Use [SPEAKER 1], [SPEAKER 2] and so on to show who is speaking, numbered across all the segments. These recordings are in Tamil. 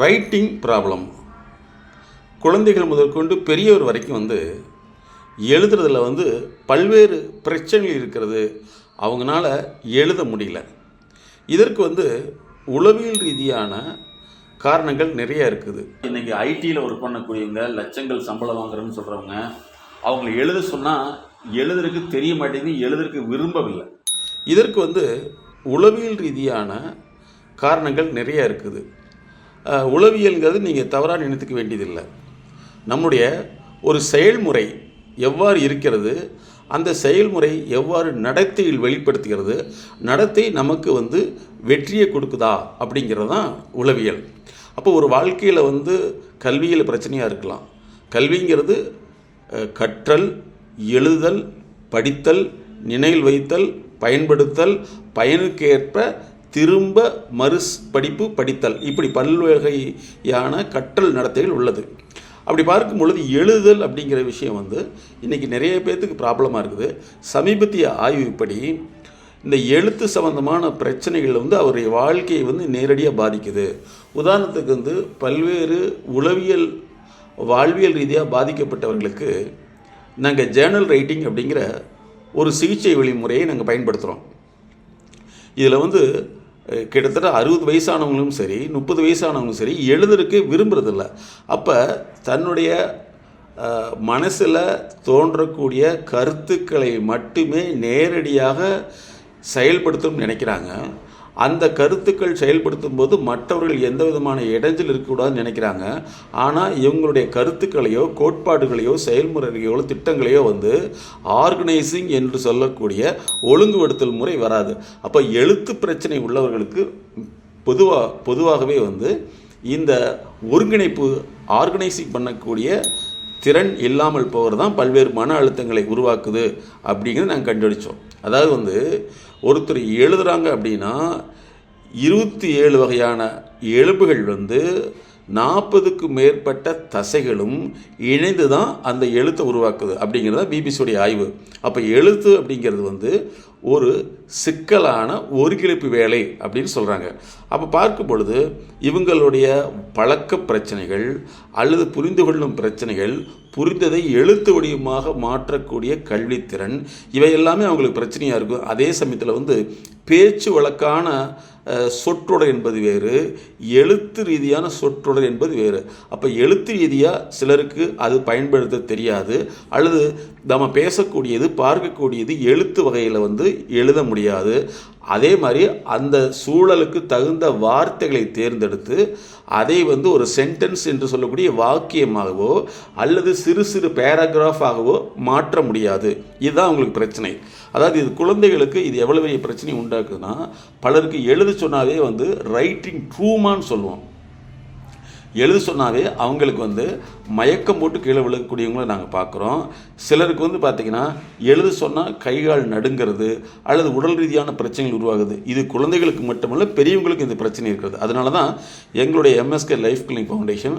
[SPEAKER 1] Writing problem. குழந்தைகள் முதற்கொண்டு பெரியவர் வரைக்கும் வந்து எழுதுறதுல வந்து பல்வேறு பிரச்சனைகள் இருக்கிறது. அவங்களால எழுத முடியல. இதற்கு வந்து உளவியல் ரீதியான காரணங்கள் நிறைய இருக்குது. இன்றைக்கி ஐடியில் ஒர்க் பண்ணக்கூடியவங்க லட்சங்கள் சம்பளம் வாங்குறேன்னு சொல்கிறவங்க அவங்கள எழுத சொன்னால் எழுதுறதுக்கு தெரிய மாட்டேங்குது எழுதுறதுக்கு விரும்பவில்லை. இதற்கு வந்து உளவியல் ரீதியான காரணங்கள் நிறைய இருக்குது. உளவியல்ங்கிறது நீங்கள் தவறாக நினைத்துக்க வேண்டியதில்லை. நம்முடைய ஒரு செயல்முறை எவ்வாறு இருக்கிறது அந்த செயல்முறை எவ்வாறு நடத்தையில் வெளிப்படுத்துகிறது நடத்தை நமக்கு வந்து வெற்றியை கொடுக்குதா அப்படிங்கிறது தான் உளவியல். அப்போ ஒரு வாழ்க்கையில் வந்து கல்வியில் பிரச்சனையாக இருக்கலாம். கல்விங்கிறது கற்றல் எழுதல் படித்தல் நினைவில் வைத்தல் பயன்படுத்தல் பயனுக்கேற்ப திரும்ப மறுஸ் படிப்பு படித்தல். இப்படி பல்வகையான கற்றல் நடத்தைகள் உள்ளது. அப்படி பார்க்கும் பொழுது எழுதல் அப்படிங்கிற விஷயம் வந்து இன்றைக்கி நிறைய பேர்த்துக்கு ப்ராப்ளமாக இருக்குது. சமீபத்திய ஆய்வுப்படி இந்த எழுத்து சம்பந்தமான பிரச்சனைகள் வந்து அவருடைய வாழ்க்கையை வந்து நேரடியாக பாதிக்குது. உதாரணத்துக்கு வந்து பல்வேறு உளவியல் வாழ்வியல் ரீதியாக பாதிக்கப்பட்டவர்களுக்கு நாங்கள் ஜேர்னல் ரைட்டிங் அப்படிங்கிற ஒரு சிகிச்சை வழிமுறையை நாங்கள் பயன்படுத்துகிறோம் இதில் வந்து கிட்டத்தட்ட அறுபது வயசானவங்களும் சரி முப்பது வயசானவங்களும் சரி எழுதுறதுக்கு விரும்புறதில்ல. அப்போ தன்னுடைய மனசில் தோன்றக்கூடிய கருத்துக்களை மட்டுமே நேரடியாக செயல்படுத்தணும்னு நினைக்கிறாங்க. அந்த கருத்துக்கள் செயல்படுத்தும் போது மற்றவர்கள் எந்த விதமான இடைஞ்சல் இருக்கக்கூடாதுன்னு நினைக்கிறாங்க. ஆனால் இவங்களுடைய கருத்துக்களையோ கோட்பாடுகளையோ செயல்முறைகளையோ திட்டங்களையோ வந்து ஆர்கனைசிங் என்று சொல்லக்கூடிய ஒழுங்குபடுத்தல் முறை வராது. அப்போ எழுத்து பிரச்சனை உள்ளவர்களுக்கு பொதுவாக பொதுவாகவே வந்து இந்த ஒருங்கிணைப்பு ஆர்கனைசிங் பண்ணக்கூடிய திறன் இல்லாமல் போகிறது தான் பல்வேறு மன அழுத்தங்களை உருவாக்குது அப்படிங்கிறத நாங்கள் கண்டுபிடிச்சோம். அதாவது வந்து ஒருத்தர் எழுதுகிறாங்க அப்படின்னா இருபத்தி ஏழு வகையான எலும்புகள் வந்து நாற்பதுக்கு மேற்பட்ட தசைகளும் இணைந்து தான் அந்த எழுத்தை உருவாக்குது அப்படிங்கிறது தான் பிபிசியோடைய ஆய்வு. அப்போ எழுத்து அப்படிங்கிறது வந்து ஒரு சிக்கலான ஒருங்கிணைப்பு வேலை அப்படின்னு சொல்கிறாங்க அப்போ பார்க்கும் பொழுது இவங்களுடைய பழக்க பிரச்சனைகள் அல்லது புரிந்து கொள்ளும் பிரச்சனைகள் புரிந்ததை எழுத்து வடிவமாக மாற்றக்கூடிய கல்வித்திறன் இவை எல்லாமே அவங்களுக்கு பிரச்சனையாக இருக்கும். அதே சமயத்தில் வந்து பேச்சு வழக்கான சொற்றொடர் என்பது வேறு எழுத்து ரீதியான சொற்றொடர் என்பது வேறு. அப்போ எழுத்து ரீதியாக சிலருக்கு அது பயன்படுத்த தெரியாது அல்லது நம்ம பேசக்கூடியது பார்க்கக்கூடியது எழுத்து வகையில் வந்து எழுத முடியாது. அதே மாதிரி அந்த சூழலுக்கு தகுந்த வார்த்தைகளை தேர்ந்தெடுத்து அதை வந்து ஒரு சென்டென்ஸ் என்று சொல்லக்கூடிய வாக்கியமாகவோ அல்லது சிறு சிறு பேராகிராஃபாகவோ மாற்ற முடியாது. இதுதான் அவங்களுக்கு பிரச்சனை. அதாவது இது குழந்தைகளுக்கு இது எவ்வளோ பெரிய பிரச்சனை உண்டாக்குதுன்னா பலருக்கு எழுத சொன்னாவே வந்து ரைட்டிங் ட்ரூமான்னு சொல்லுவோம். எழுத சொன்னாவே அவங்களுக்கு வந்து மயக்கம் போட்டு கீழே விழக்கூடியவங்கள நாங்கள் பார்க்குறோம். சிலருக்கு வந்து பார்த்திங்கன்னா எழுத சொன்னால் கைகால் நடுங்கிறது அல்லது உடல் ரீதியான பிரச்சனைகள் உருவாகுது. இது குழந்தைகளுக்கு மட்டுமல்ல பெரியவங்களுக்கு இந்த பிரச்சனை இருக்கிறது. அதனால தான் எங்களுடைய எம்எஸ்கே லைஃப் கிளினிக் ஃபவுண்டேஷன்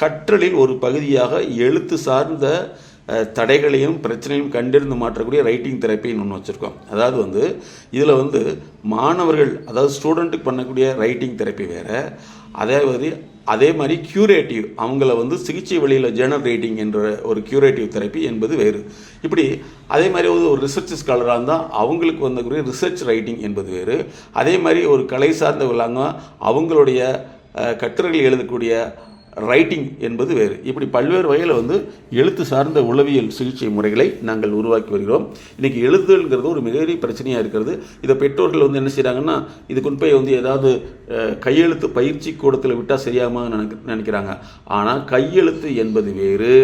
[SPEAKER 1] கற்றலில் ஒரு பகுதியாக எழுத்து சார்ந்த தடைகளையும் பிரச்சனையும் கண்டறிந்து மாற்றக்கூடிய ரைட்டிங் தெரப்பின்னு ஒன்று வச்சுருக்கோம். அதாவது வந்து இதில் வந்து மாணவர்கள் அதாவது ஸ்டூடெண்ட்டுக்கு பண்ணக்கூடிய ரைட்டிங் தெரப்பி வேறு. அதே மாதிரி அதே மாதிரி க்யூரேட்டிவ் அவங்கள வந்து சிகிச்சை வழியில் ஜேர்னல் ரைட்டிங் என்ற ஒரு க்யூரேட்டிவ் தெரப்பி என்பது வேறு. இப்படி அதே மாதிரி வந்து ஒரு ரிசர்ச் ஸ்காலராக இருந்தால் அவங்களுக்கு வந்தக்கூடிய ரிசர்ச் ரைட்டிங் என்பது வேறு. அதே மாதிரி ஒரு கலை சார்ந்த விழாங்க அவங்களுடைய கட்டுரைகள் எழுதக்கூடிய ரைட்டிங் என்பது வேறு. இப்படி பல்வேறு வகையில் வந்து எழுத்து சார்ந்த உளவியல் சிகிச்சை முறைகளை நாங்கள் உருவாக்கி வருகிறோம். இன்றைக்கி எழுதுதல்ங்கிறது ஒரு மிகப்பெரிய பிரச்சனையாக இருக்கிறது. இதை பெற்றோர்கள் வந்து என்ன செய்கிறாங்கன்னா இது கொண்டு போய் வந்து ஏதாவது கையெழுத்து பயிற்சி கூடத்தில் விட்டால் சரியாமல் நினைக்க நினைக்கிறாங்க. ஆனால் கையெழுத்து என்பது வேறு.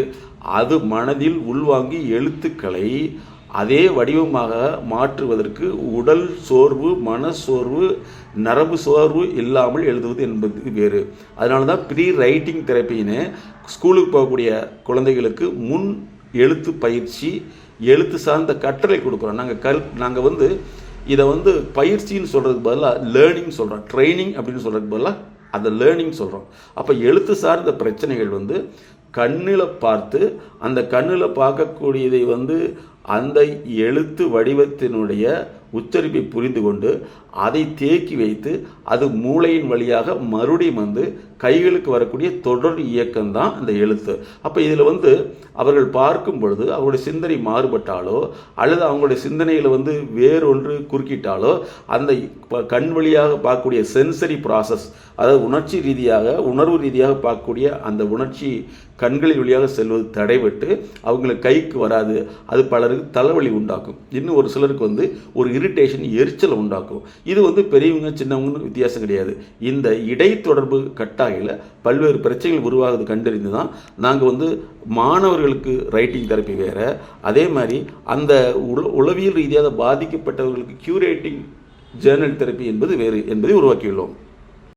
[SPEAKER 1] அது மனதில் உள்வாங்கி எழுத்துக்களை அதே வடிவமாக மாற்றுவதற்கு உடல் சோர்வு மன சோர்வு நரம்பு சோர்வு இல்லாமல் எழுதுவது என்பது வேறு. அதனால தான் ப்ரீ ரைட்டிங் தெரப்பின்னு ஸ்கூலுக்கு போகக்கூடிய குழந்தைகளுக்கு முன் எழுத்து பயிற்சி எழுத்து சார்ந்த கற்றலை கொடுக்குறோம். நாங்கள் கல் நாங்கள் வந்து இதை வந்து பயிற்சின்னு சொல்கிறதுக்கு பதிலாக லேர்னிங் சொல்கிறோம் ட்ரைனிங் அப்படின்னு சொல்கிறதுக்கு பதிலாக அதை லேர்னிங் சொல்கிறோம் அப்போ எழுத்து சார்ந்த பிரச்சனைகள் வந்து கண்ணில் பார்த்து அந்த கண்ணில் பார்க்கக்கூடியதை வந்து அந்த எழுத்து வடிவத்தினுடைய உச்சரிப்பை புரிந்து கொண்டு அதை தேக்கி வைத்து அது மூளையின் வழியாக மறுபடியும் வந்து கைகளுக்கு வரக்கூடிய தொடர் இயக்கம் தான் அந்த எழுத்து. அப்போ இதில் வந்து அவர்கள் பார்க்கும் பொழுது அவருடைய சிந்தனை மாறுபட்டாலோ அல்லது அவங்களுடைய சிந்தனையில் வந்து வேறொன்று குறுக்கிட்டாலோ அந்த கண் வழியாக பார்க்கக்கூடிய சென்சரி ப்ராசஸ் அதாவது உணர்ச்சி ரீதியாக உணர்வு ரீதியாக பார்க்கக்கூடிய அந்த உணர்ச்சி கண்களின் வழியாக செல்வது தடைபட்டு அவங்களுக்கு கைக்கு வராது. அது பலர் சிலருக்கு தலைவலி உண்டாக்கும். இன்னும் ஒரு சிலருக்கு வந்து ஒரு இரிட்டேஷன் எரிச்சலை உண்டாக்கும். இது வந்து பெரியவங்க சின்னவங்கன்னு வித்தியாசம் கிடையாது. இந்த இடைத்தொடர்பு கட்டாயில் பல்வேறு பிரச்சனைகள் உருவாகுது கண்டறிந்து தான் நாங்கள் வந்து மாணவர்களுக்கு ரைட்டிங் தெரப்பி வேறு அதே மாதிரி அந்த உள உளவியல் ரீதியாக பாதிக்கப்பட்டவர்களுக்கு கியூரேட்டிங் ஜேர்னல் தெரப்பி என்பது வேறு என்பதை உருவாக்கியுள்ளோம்.